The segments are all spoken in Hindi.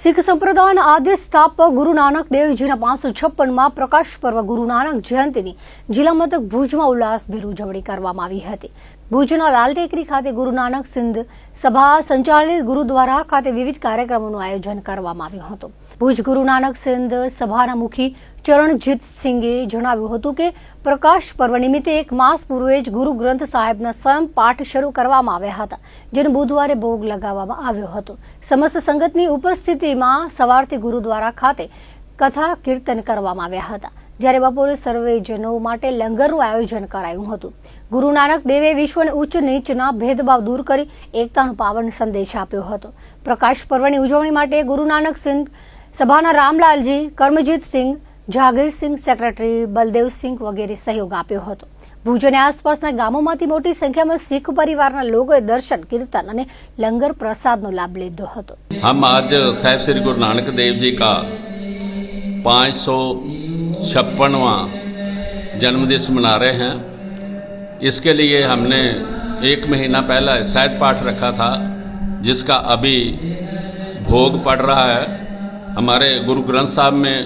શીખ સંપ્રદાયના આદ્ય સ્થાપક ગુરુ નાનક દેવજીના પાંચસો છપ્પનમાં પ્રકાશ પર્વ ગુરુ નાનક જયંતિની જિલ્લા મથક ભુજમાં ઉલ્લાસભેર ઉજવણી કરવામાં આવી હતી. ભુજના લાલ ટેકરી ખાતે ગુરુ નાનક સિંધ સભા સંચાલિત ગુરુદ્વારા ખાતે વિવિધ કાર્યક્રમોનું આયોજન કરવામાં આવ્યું હતું. ભુજ ગુરુ નાનક સિંધ સભાના મુખી ચરણજીત સિંઘે જણાવ્યું હતું કે પ્રકાશ પર્વ નિમિત્તે એક માસ પૂર્વે જ ગુરુ ગ્રંથ સાહેબના સ્વયં પાઠ શરૂ કરવામાં આવ્યા હતા, જેનો બુધવારે ભોગ લગાવવામાં આવ્યો હતો. સમસ્ત સંગતની ઉપસ્થિતિમાં સવારથી ગુરુદ્વારા ખાતે કથા કીર્તન કરવામાં આવ્યા હતા. જ્યારે બપોરે સર્વેજનો માટે લંગરનું આયોજન કરાયું હતું. ગુરુ નાનક દેવે વિશ્વને ઉચ્ચ નીચના ભેદભાવ દૂર કરી એકતાનો પાવન સંદેશ આપ્યો હતો. પ્રકાશ પર્વની ઉજવણી માટે ગુરુ નાનક સિંહ સભાના રામલાલજી કર્મજીત સિંહ જાગીરસિંહ સેક્રેટરી બલદેવસિંહ વગેરે સહયોગ આપ્યો હતો ભુજ અને આસપાસના ગામોમાંથી મોટી સંખ્યામાં શીખ પરિવારના લોકોએ દર્શન કીર્તન અને લંગર પ્રસાદનો લાભ લીધો હતો हम आज साहिब श्री गुरु नानक देव जी का पाँच सौ छप्पनवा जन्मदिवस मना रहे हैं इसके लिए हमने एक महीना पहले शायद पाठ रखा था जिसका अभी भोग पड़ रहा है हमारे गुरु ग्रंथ साहब में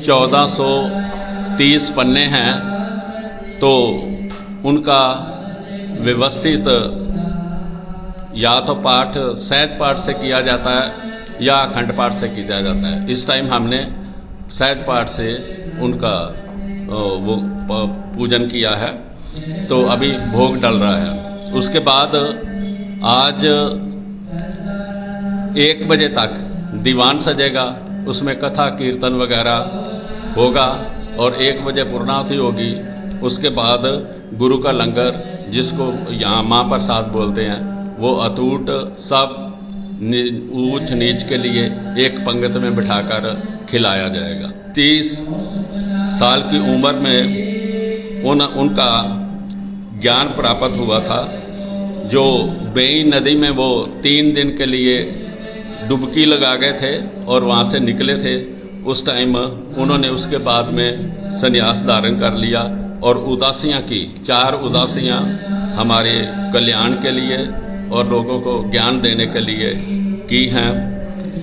1430 पन्ने हैं तो उनका व्यवस्थित या तो पाठ सहज पाठ से किया जाता है या अखंड पाठ से किया जाता है। इस टाइम हमने सहज पाठ से उनका वो पूजन किया है। तो अभी भोग डल रहा है। उसके बाद आज एक बजे तक दीवान सजेगा, उसमें कथा, कीर्तन वगैरह होगा और एक बजे पूर्णावधि होगी। उसके बाद गुरु का लंगर, जिसको यहाँ माँ प्रसाद बोलते हैं, वो अटूट सब ऊंच नीच के लिए एक पंगत में बिठाकर खिलाया जाएगा। तीस साल की उम्र में उन, उनका ज्ञान प्राप्त हुआ था, जो बेई नदी में वो तीन दिन के लिए डुबकी लगा गए थे और वहाँ से निकले थे। उस टाइम उन्होंने उसके बाद में संन्यास धारण कर लिया और उदासियाँ की। चार उदासियाँ हमारे कल्याण के लिए और लोगों को ज्ञान देने के लिए की हैं।